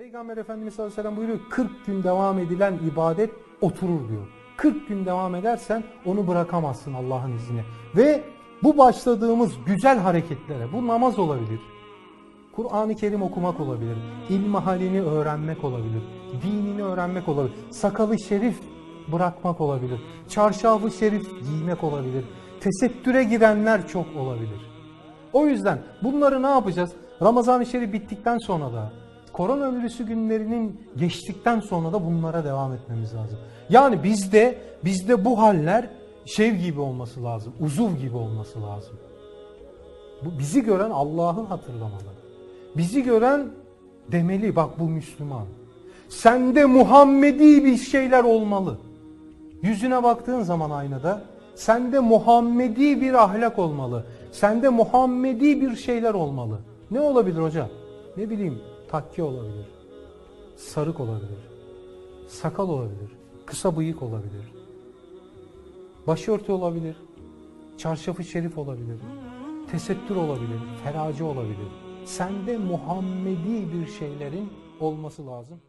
Peygamber Efendimiz sallallahu aleyhi ve sellem buyuruyor 40 gün devam edilen ibadet oturur diyor. 40 gün devam edersen onu bırakamazsın Allah'ın izniyle. Ve bu başladığımız güzel hareketlere bu namaz olabilir. Kur'an-ı Kerim okumak olabilir. İlmi halini öğrenmek olabilir. Dinini öğrenmek olabilir. Sakalı şerif bırakmak olabilir. Çarşafı şerif giymek olabilir. Tesettüre girenler çok olabilir. O yüzden bunları ne yapacağız? Ramazan-ı Şerif bittikten sonra da koronavirüsü günlerinin geçtikten sonra da bunlara devam etmemiz lazım. Yani bizde bizde bu haller şev gibi olması lazım. Uzuv gibi olması lazım. Bu bizi gören Allah'ı hatırlamalı. Bizi gören demeli bak bu Müslüman. Sende Muhammedi bir şeyler olmalı. Yüzüne baktığın zaman aynada sende Muhammedi bir ahlak olmalı. Sende Muhammedi bir şeyler olmalı. Ne olabilir hocam? Ne bileyim takke olabilir. Sarık olabilir. Sakal olabilir. Kısa bıyık olabilir. Başörtü olabilir. Çarşafı şerif olabilir. Tesettür olabilir. Feraci olabilir. Sende Muhammedi bir şeylerin olması lazım.